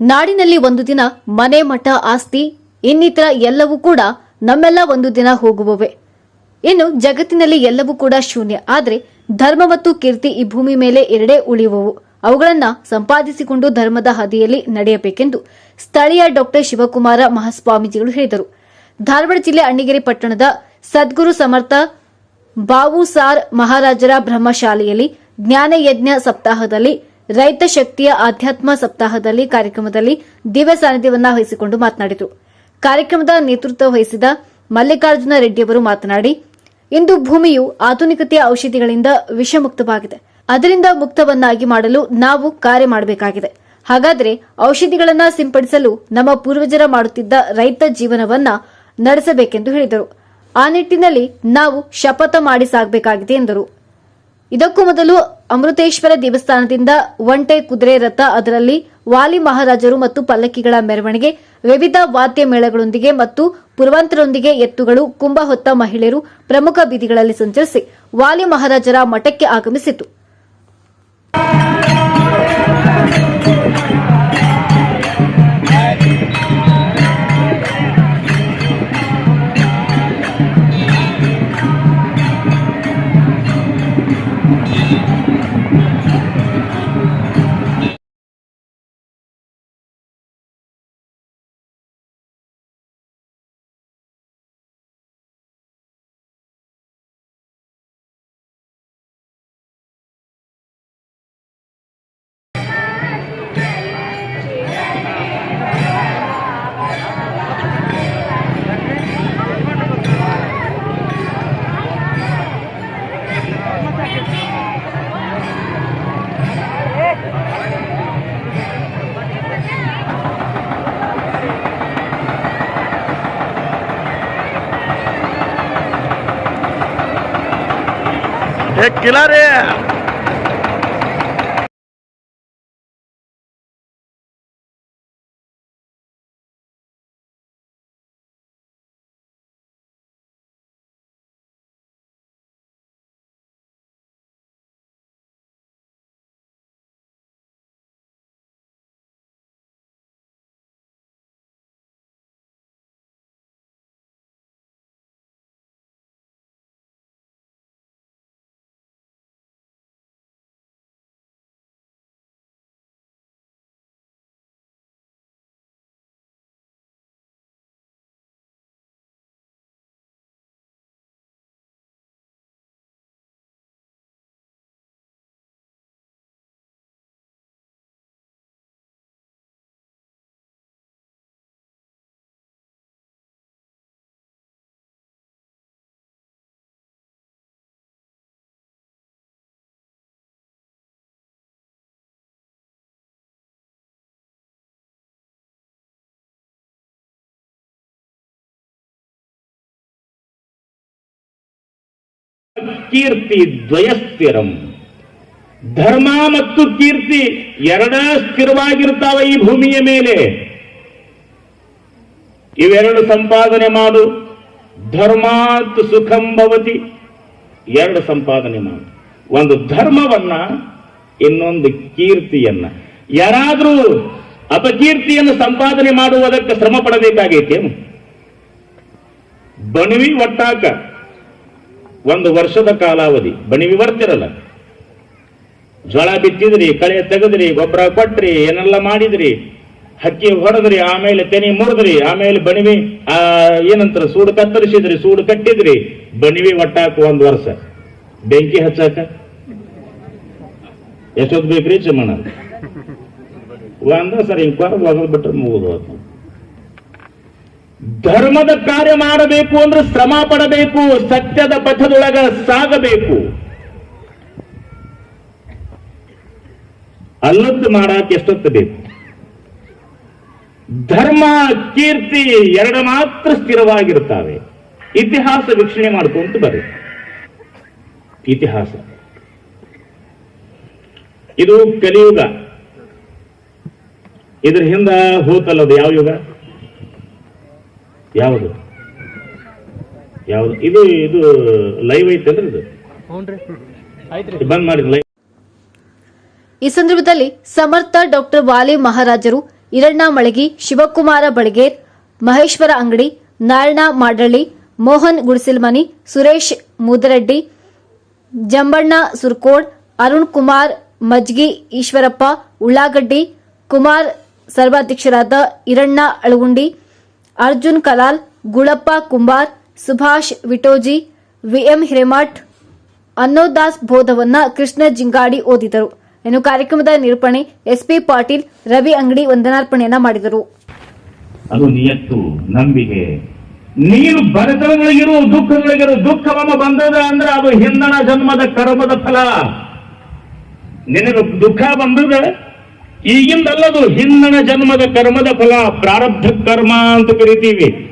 ನಾಡಿನಲ್ಲಿ ಒಂದು ದಿನ ಮನೆ ಮಠ ಆಸ್ತಿ, ಇನ್ನಿತರ ಎಲ್ಲವೂ ಕೂಡ ನಮ್ಮೆಲ್ಲ ಒಂದು ದಿನ ಹೋಗುವವೆ. ಇನ್ನು ಜಗತ್ತಿನಲ್ಲಿ ಎಲ್ಲವೂ ಕೂಡ ಶೂನ್ಯ. ಆದರೆ ಧರ್ಮ ಮತ್ತು ಕೀರ್ತಿ ಈ ಭೂಮಿ ಮೇಲೆ ಎರಡೇ ಉಳಿಯುವವು. ಅವುಗಳನ್ನ ಸಂಪಾದಿಸಿಕೊಂಡು ಧರ್ಮದ ಹಾದಿಯಲ್ಲಿ ನಡೆಯಬೇಕೆಂದು ಸ್ಥಳೀಯ ಡಾಕ್ಟರ್ ಶಿವಕುಮಾರ ಮಹಾಸ್ವಾಮೀಜಿಗಳು ಹೇಳಿದರು. ಧಾರವಾಡ ಜಿಲ್ಲೆ ಅಣ್ಣಿಗೇರಿ ಪಟ್ಟಣದ ಸದ್ಗುರು ಸಮರ್ಥ ಬಾವುಸಾರ್ ಮಹಾರಾಜರ ಬ್ರಹ್ಮಶಾಲೆಯಲ್ಲಿ ಜ್ಞಾನಯಜ್ಞ ಸಪ್ತಾಹದಲ್ಲಿ ರೈತ ಶಕ್ತಿಯ ಆಧ್ಯಾತ್ಮ ಸಪ್ತಾಹದಲ್ಲಿ ಕಾರ್ಯಕ್ರಮದಲ್ಲಿ ದಿವ್ಯ ಸಾನ್ನಿಧ್ಯವನ್ನ ವಹಿಸಿಕೊಂಡು ಮಾತನಾಡಿದರು. ಕಾರ್ಯಕ್ರಮದ ನೇತೃತ್ವ ವಹಿಸಿದ ಮಲ್ಲಿಕಾರ್ಜುನ ರೆಡ್ಡಿಯವರು ಮಾತನಾಡಿ, ಇಂದು ಭೂಮಿಯು ಆಧುನಿಕತೆಯ ಔಷಧಿಗಳಿಂದ ವಿಷಮುಕ್ತವಾಗಿದೆ. ಅದರಿಂದ ಮುಕ್ತವನ್ನಾಗಿ ಮಾಡಲು ನಾವು ಕಾರ್ಯ ಮಾಡಬೇಕಾಗಿದೆ. ಹಾಗಾದರೆ ಔಷಧಿಗಳನ್ನ ಸಿಂಪಡಿಸಲು ನಮ್ಮ ಪೂರ್ವಜರ ಮಾಡುತ್ತಿದ್ದ ರೈತ ಜೀವನವನ್ನ ನಡೆಸಬೇಕೆಂದು ಹೇಳಿದರು. ಆ ನಿಟ್ಟಿನಲ್ಲಿ ನಾವು ಶಪಥ ಮಾಡಿ ಸಾಗಬೇಕಾಗಿದೆ ಎಂದರು. ಇದಕ್ಕೂ ಮೊದಲು ಅಮೃತೇಶ್ವರ ದೇವಸ್ಥಾನದಿಂದ ಒಂಟೆ ಕುದುರೆ ರಥ ಅದರಲ್ಲಿ ವಾಲಿ ಮಹಾರಾಜರು ಮತ್ತು ಪಲ್ಲಕ್ಕಿಗಳ ಮೆರವಣಿಗೆ, ವಿವಿಧ ವಾದ್ಯ ಮೇಳಗಳೊಂದಿಗೆ ಮತ್ತು ಪೂರ್ವಾಂತರೊಂದಿಗೆ ಎತ್ತುಗಳು, ಕುಂಭ ಹೊತ್ತ ಮಹಿಳೆಯರು ಪ್ರಮುಖ ಬೀದಿಗಳಲ್ಲಿ ಸಂಚರಿಸಿ ವಾಲಿ ಮಹಾರಾಜರ ಮಠಕ್ಕೆ ಆಗಮಿಸಿತು. एक रे। है ಕೀರ್ತಿ ದ್ವಯಸ್ಥಿರಂ ಧರ್ಮ ಮತ್ತು ಕೀರ್ತಿ ಎರಡ ಸ್ಥಿರವಾಗಿರ್ತಾವ ಈ ಭೂಮಿಯ ಮೇಲೆ. ಇವೆರಡು ಸಂಪಾದನೆ ಮಾಡು. ಧರ್ಮಾತ್ ಸುಖಂ ಭವತಿ. ಎರಡು ಸಂಪಾದನೆ ಮಾಡು. ಒಂದು ಧರ್ಮವನ್ನ, ಇನ್ನೊಂದು ಕೀರ್ತಿಯನ್ನ. ಯಾರಾದರೂ ಅಪಕೀರ್ತಿಯನ್ನು ಸಂಪಾದನೆ ಮಾಡುವುದಕ್ಕೆ ಶ್ರಮ ಪಡಬೇಕಾಗೈತೆ ಬಣವಿ ಒಟ್ಟಾಕ ಒಂದು ವರ್ಷದ ಕಾಲಾವಧಿ ಬಣಿವಿ ಬರ್ತಿರಲ್ಲ ಜ್ವಳ ಬಿತ್ತಿದ್ರಿ, ಕಳೆ ತೆಗೆದ್ರಿ, ಗೊಬ್ಬರ ಕೊಟ್ರಿ, ಏನೆಲ್ಲ ಮಾಡಿದ್ರಿ, ಹಕ್ಕಿ ಹೊಡೆದ್ರಿ, ಆಮೇಲೆ ತೆನಿ ಮುರಿದ್ರಿ, ಆಮೇಲೆ ಬಣಿವಿ ಆ, ಏನಂತಾರ ಸೂಡು ಕತ್ತರಿಸಿದ್ರಿ, ಸೂಡು ಕಟ್ಟಿದ್ರಿ ಬಣಿವಿ ಒಟ್ಟಾಕ ಒಂದು ವರ್ಷ. ಬೆಂಕಿ ಹಚ್ಚಾಕ? ಎಷ್ಟೊತ್ತು ಬೇಕ್ರಿ ಚಮಣ ಒಂದ ಸರಿ ಹಿಂಗ್ ಕೊರಗ್ ಒಗದ್ ಬಿಟ್ರೆ ಮುಗಿದು. ಧರ್ಮದ ಕಾರ್ಯ ಮಾಡಬೇಕು ಅಂದ್ರೆ ಶ್ರಮ ಪಡಬೇಕು, ಸತ್ಯದ ಪಥದೊಳಗ ಸಾಗಬೇಕು. ಅಲ್ಲದ್ದು ಮಾಡಕ್ಕೆ ಎಷ್ಟೊತ್ತು ಬೇಕು? ಧರ್ಮ, ಕೀರ್ತಿ ಎರಡು ಮಾತ್ರ ಸ್ಥಿರವಾಗಿರುತ್ತವೆ. ಇತಿಹಾಸ ವೀಕ್ಷಣೆ ಮಾಡ್ಕೊಂತ ಬರ್ರಿ ಇತಿಹಾಸ. ಇದು ಕಲಿಯುಗ. ಇದ್ರ ಹಿಂದ ಹೋತಲ್ಲದು ಯಾವ ಯುಗ? ಯಾವುದು? ಯಾವುದು? ಇದು ಇದು ಲೈವ್ ಐತೆ ಇದು. ಬಂದ್ ಮಾಡಿದ್ ಲೈವ್ ಈ ಸಂದರ್ಭದಲ್ಲಿ ಸಮರ್ಥ ಡಾಕ್ಟರ್ ವಾಲಿ ಮಹಾರಾಜರು ಇರಣ್ಣ ಮಳಗಿ ಶಿವಕುಮಾರ ಬಳಗೇರ್ ಮಹೇಶ್ವರ ಅಂಗಡಿ ನಾರಾಯಣ ಮಾಡಳ್ಳಿ ಮೋಹನ್ ಗುಡಿಸಿಲ್ಮನಿ ಸುರೇಶ್ ಮುದರೆಡ್ಡಿ ಜಂಬಣ್ಣ ಸುರ್ಕೋಡ್ ಅರುಣ್ ಕುಮಾರ್ ಮಜ್ಗಿ ಈಶ್ವರಪ್ಪ ಉಳ್ಳಾಗಡ್ಡಿ ಕುಮಾರ್ ಸರ್ವಾಧ್ಯಕ್ಷರಾದ ಇರಣ್ಣ ಅಳಗುಂಡಿ ಅರ್ಜುನ್ ಕಲಾಲ್, ಗುಳಪ್ಪ ಕುಂಬಾರ್, ಸುಭಾಷ್ ವಿಟೋಜಿ, ವಿಎಂ ಹಿರೇಮಠ್ ಅನ್ನೋದಾಸ್ ಬೋಧವನ್ನ ಕೃಷ್ಣ ಜಿಂಗಾಡಿ ಓದಿದರು. ಇನ್ನು ಕಾರ್ಯಕ್ರಮದ ನಿರೂಪಣೆ ಎಸ್ಪಿ ಪಾಟೀಲ್, ರವಿ ಅಂಗಡಿ ವಂದನಾರ್ಪಣೆಯನ್ನ ಮಾಡಿದರು. ಅದು ನಿಯತ್ತು, ನಂಬಿಕೆ. ನೀನು ಬಡತನಗಳಿಗಿರು, ದುಃಖಗಳಿಗಿರು, ದುಃಖವಮ್ಮ ಬಂದದ ಅಂದ್ರೆ ಅದು ಹಿಂದಣ ಜನ್ಮದ ಕರ್ಮದ ಫಲ. ನಿನಗೆ ದುಃಖ ಬಂದದ? ಈಗಿಂದಲ್ಲದು ಹಿಂದಣ ಜನ್ಮದ ಕರ್ಮದ ಫಲ ಪ್ರಾರಬ್ಧ ಕರ್ಮ ಅಂತ ಕರಿತೀವಿ.